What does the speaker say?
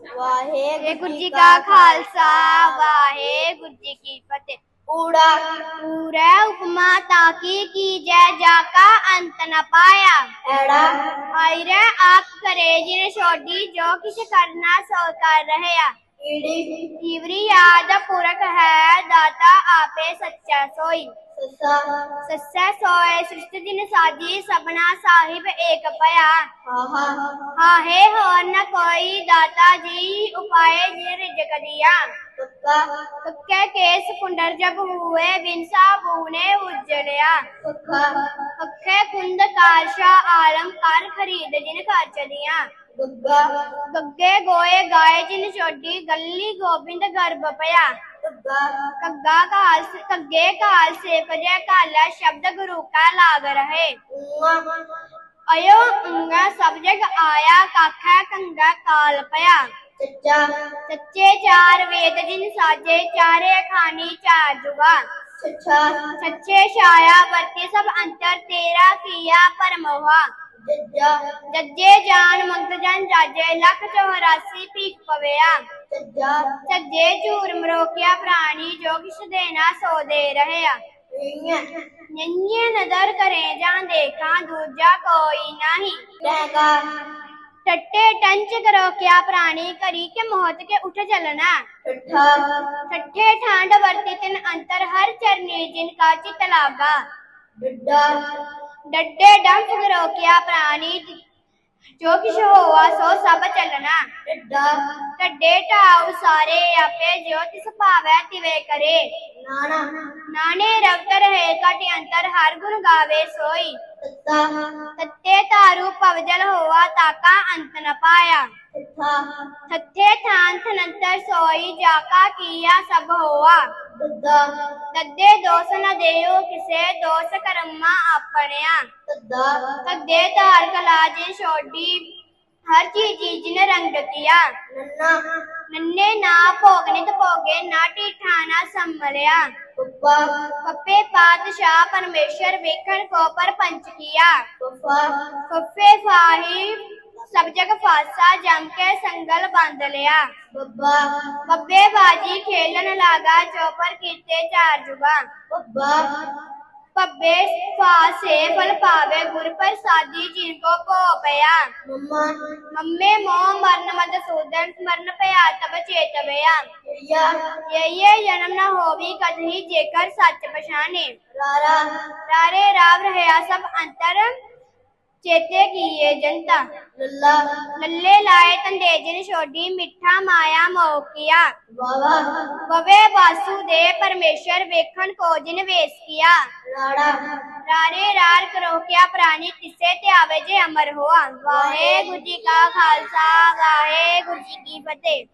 ਵਾਹਿਗੁਰੂ ਜੀ ਕਾ ਖਾਲਸਾ ਵਾਹਿਗੁਰੂ ਜੀ ਕੀ ਫਤਿਹ। ਊੜਾ ਪੂਰਾ ਉਪਮਾ ਤਾਕੀ ਕੀ ਜੈ ਜਾ ਕਾ ਅੰਤ ਨ ਪਾਇਆ। ਐੜਾ ਆਇਰੇ ਆਪ ਕਰੇ ਜਿਨ ਛੋਡੀ ਜੋ ਕਿਛ ਕਰਨਾ ਸੋ ਕਰ ਰਹਿਆ। ਈੜੀ ਜੀਵਰੀ ਯਾਦ ਪੁਰਖ ਹੈ ਦਾਤਾ ਆਪੇ ਸੱਚਾ ਸੋਈ। ਸੱਸਾ ਸੱਚਾ ਸੋਏ ਸ੍ਰਿਸ਼ਟ ਜਿਨ ਸਾਜੀ ਸਬਨਾ ਸਾਹਿਬ ਏਕ ਭਇਆ। ਹਾਹਾ ਹਾਹੇ ਹੋਰ ਨ ਕੋਈ ਦਾਤਾ ਜੀ ਉਪਾਏ ਜਿ ਰਿਜਕ ਦਿਆ। ਕੁੱਤਾ ਕੱਕੇ ਕੇਸ ਕੁੰਡਰ ਜਬ ਹੁਏ ਬਿਨਸਾ ਬੂਨੇ ਉਜਲਿਆ। ਕੁੱਖਾ ਅੱਖੇ ਕੁੰਦ ਕਾਸ਼ਾ ਆਲਮ ਕਰ ਖਰੀਦ ਜਿਨ ਖਰਚ ਦੀਆਂ। ਗੁੱਗਾ ਗੱਗੇ ਗੋਏ ਗਾਏ ਜਿਨ ਛੋਡੀ ਗੱਲੀ ਗੋਬਿੰਦ ਗਰਭ ਪਿਆ। ਕੱਗਾ ਕਾਲ ਕੱਗੇ ਕਾਲ ਸੇ ਪਜੇ ਕਾਲਾ ਸ਼ਬਦ ਗੁਰੂ ਕਾ ਲਾਗ ਰਹੇ ਊਆ ਅਯੋ ਅੰਗਾ ਸਭ ਜਗ ਆਇਆ ਕਾਖਾ ਕੰਗਾ ਕਾਲ ਪਿਆ ਚੱਚਾ ਸੱਚੇ ਚਾਰ ਵੇਦ ਜਿਨ ਸਾਜੇ ਚਾਰੇ ਖਾਨੀ ਚਾਰ ਜੁਗਾ ਛੱਛਾ ਸੱਚੇ ਛਾਇਆ ਵਰਤੇ ਸਭ ਅੰਤਰ ਤੇਰਾ ਕੀਆ ਪਰਮੋਹਾ ਜੱਜਾ ਜੱਜੇ ਜਾਨ ਮੁਕਤ ਜਨ ਜਾਜੇ ਲੱਖ 84 ਭੀਖ ਪਵਿਆ ਚੱਜਾ ਸੱਜੇ ਝੂਰ ਮਰੋਕਿਆ ਪ੍ਰਾਣੀ ਜੋ ਕਿਛ ਦੇਣਾ ਸੋ ਦੇ ਰਹਿਆ। ਨੰਨੇ ਨਦਰ ਕਰੇ ਜਾਂ ਦੇਖਾਂ ਦੂਜਾ ਕੋਈ ਨਹੀਂ। ਟੈਂਗਾ ਟੱਟੇ ਟੰਚ ਕਰੋ ਕਿਆ ਪ੍ਰਾਣੀ ਕਰੀ ਕੇ ਮੋਹਤ ਕੇ ਉਠ ਚਲਣਾ। ਠੱਠਾ। ਠੱਠੇ ਠਾਂਡ ਵਰਤੀ ਤਿਨ ਅੰਤਰ ਹਰ ਚਰਨੀ ਜਿਨ ਕਾ ਚਿਤ ਲਾਗਾ। ਡੱਡਾ। ਡੱਡੇ ਡੰਫ ਕਰੋ ਕਿਆ ਪ੍ਰਾਣੀ ਜੋ ਕਿਛ ਹੋਆ ਸੋ ਸਭ ਚੱਲਣਾ। ਟੱਡੇ ਢਾਉ ਸਾਰੇ ਆਪੇ ਜੋ ਤਿਸ ਭਾਵੈ ਤਿਵੇ ਕਰੇ। ਨਾਣਾ। ਨਾਨੇ ਰਵਤ ਰਹੇ ਕਟ ਅੰਤਰ ਹਰ ਗੁਣ ਗਾਵੇ ਸੋਈ। ਤੱਤਾ। ਤੱਤੇ ਤਾਰੂ ਪਵਜਲ ਹੋਆ ਤਾਕਾ ਅੰਤ ਨ ਪਾਇਆ। ਥੱਥੇ ਥਾਨ ਥਨੰਤਰ ਸੋਈ ਜਾਕਾ ਕੀਆ ਸਭ ਹੋਆ। ਤੱਦੇ ਦੋਸ ਨ ਦੇਉ ਕਿਸੇ ਦੋਸ ਕਰਮਾ ਆਪਣਿਆ। ਤੱਦਾ ਧਾਰ ਕਲਾ ਜੀ ਛੋਡੀ ਹਰ ਚੀਜ਼ ਜਿਨ ਰੰਗ ਕੀਆ ਨੰਨਾ। ਨੰਨੇ ਨਾ ਭੋਗਨਿਤ ਭੋਗੇ ਨਾ ਢੀਠਾ ਨਾ ਸੰਮਲਿਆ ਪੱਪਾ ਪੱਪੇ ਪਾਤਸ਼ਾਹ ਪਰਮੇਸ਼ਰ ਵੇਖਣ ਕੋ ਪਰ ਪੰਚ ਕੀਆ। ਪੱਪਾ ਫੱਫੇ ਫਾਹੀ ਸਭ ਜਗ ਫਾਸਾ ਜਮ ਕੇ ਸੰਗਲ ਬੰਦ ਲਿਆ। ਬੱਬਾ। ਬੱਬੇ ਬਾਜੀ ਖੇਲਣ ਲਾਗਾ ਚੌਪਰ ਕੀਤੇ ਚਾਰ ਜੁਗਾ ਬੱਬਾ। ਪੱਬੇ ਫਾਸੇ ਫਲ ਪਾਵੇ ਗੁਰ ਪ੍ਰਸਾਦੀ ਜਿਨ ਕੋ ਭੋ ਪਿਆ। ਮੰਮਾ। ਮੰਮੇ ਮੋਹ ਮਰਨ ਮਦ ਸੂਦਨ ਮਰਨ ਪਿਆ ਤਬ ਚੇਤਵਿਆ ਯਾ ਇਹ ਜਨਮ ਨਾ ਹੋਵੀ ਕਦਹੀ ਜੇਕਰ ਸੱਚ ਪਛਾਨੇ ਰਾਰਾ। ਰਾਰੇ ਰਾਵ ਰਹਿਆ ਸਭ ਅੰਤਰ। ਚੇਤੇ ਕੀਏ ਜਨਤਾ। ਲੱਲਾ। ਲੱਲੇ ਲਾਏ ਤੰਦੇ ਜਿਨ ਛੋਡੀ ਮਿੱਠਾ ਮਾਇਆ ਮੋਕਿਆ। ਵਾਵਾ। ਬਵੇ ਵਾਸੂ ਦੇ ਪਰਮੇਸ਼ਰ ਵੇਖਣ ਕੋ ਜਿਨ ਵੇਸ ਕੀਆ। ਰਾੜਾ। ਰਾਰੇ ਰਾਰ ਕਰੋ ਕਿਆ ਪ੍ਰਾਣੀ ਤਿਸੇ ਤੇ ਆਵੇ ਜੇ ਅਮਰ ਹੋਆ। ਵਾਹਿਗੁਰੂ ਜੀ ਕਾ ਖਾਲਸਾ ਵਾਹਿਗੁਰੂ ਜੀ ਕੀ ਫਤਿਹ।